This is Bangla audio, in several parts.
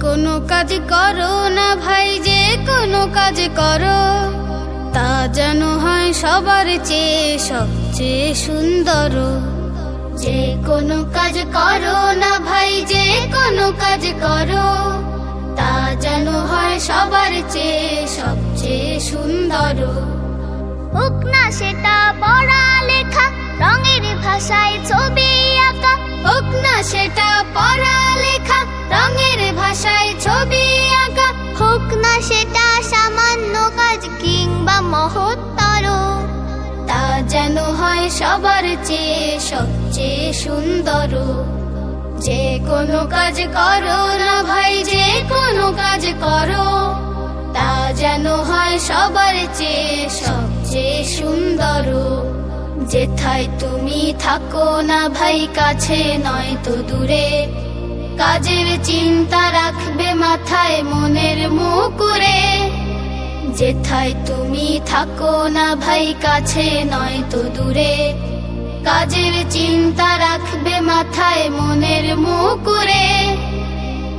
কোনো কাজ করো না ভাই যে কোনো কাজ করো। তা যেন হয় সবার চেয়ে সবচেয়ে সুন্দর। যে কোনো কাজ করো না ভাই যে কোনো কাজ করো। তা যেন হয় সবার চেয়ে সবচেয়ে সুন্দর। হোক না সেটা পড়া লেখা রঙের ভাষায় ছবি আঁকা। হোক না সেটা পড়া মহত্তর তা যেন হয় সবার চেয়ে সবচেয়ে সুন্দর যে কোনো কাজ করো না ভাই, যে কোনো কাজ করো। তা যেন হয় সবার চেয়ে সবচেয়ে সুন্দর যেথায় তুমি থাকো না ভাই, কাছে নয় তো দূরে। কাজের চিন্তা রাখবে মাথায় মনের মুকুরে। যেথায় তুমি থাকো না ভাই, কাছে নয় তো দূরে। কাজের চিন্তা রাখবে মাথায়, মনের মুকুরে।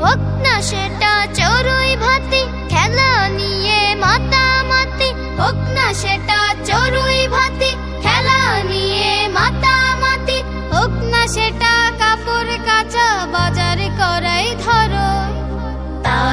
হোক না সেটা চড়ুই ভাতি, খেলা নিয়ে মাতামাতি। হোক না সেটা চড়ুই ভাতি, খেলা নিয়ে মাতামাতি।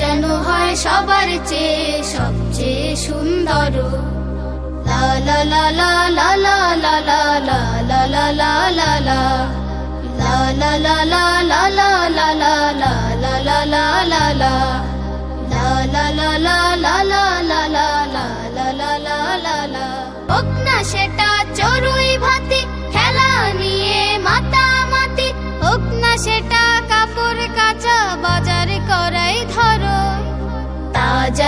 যেন হয় সবার চেয়ে সবচেয়ে সুন্দর সেটা চড়ুই ভাতি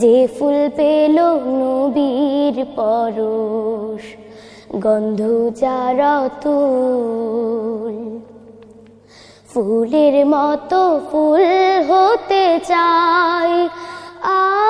যে ফুল পেল নবীর পরশ গন্ধ তুল। ফুলের মতো ফুল হতে চাই আ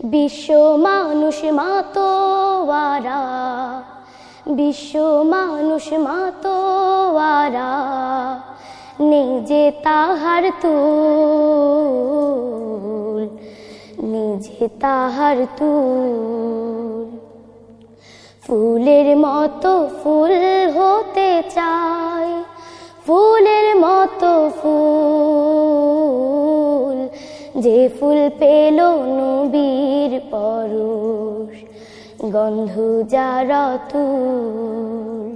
বিশ্ব মানুষ মাতোয়ারা, বিশ্ব মানুষ মাতোয়ারা, নিজে তাহার তুল, নিজে তাহার তুল। ফুলের মতো ফুল হতে চাই, ফুলের মতো ফুল। যে ফুল পেল নবীর পরশ গন্ধ তুল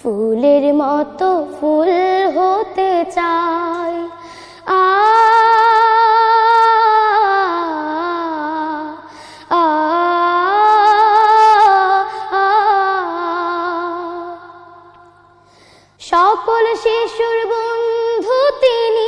ফুলের মতো ফুল হতে আ, আ, সকল শিশুর বন্ধু তিনি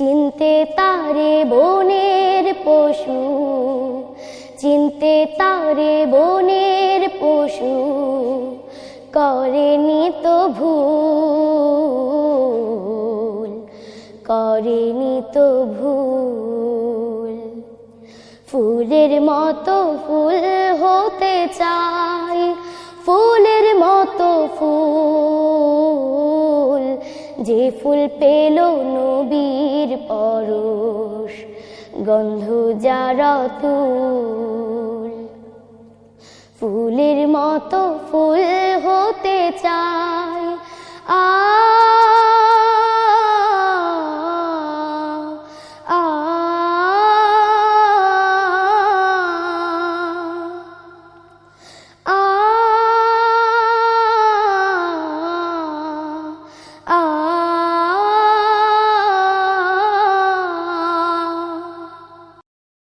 চিনতে তারে বনের পশু, চিনতে তারে বনের পশু, করেনি তো ভুল, করেনি তো ভুল। ফুলের মতো ফুল হতে চাই যে ফুল পেল নবীর পরশ গন্ধ যারা তুল ফুলের মতো ফুল হতে চাই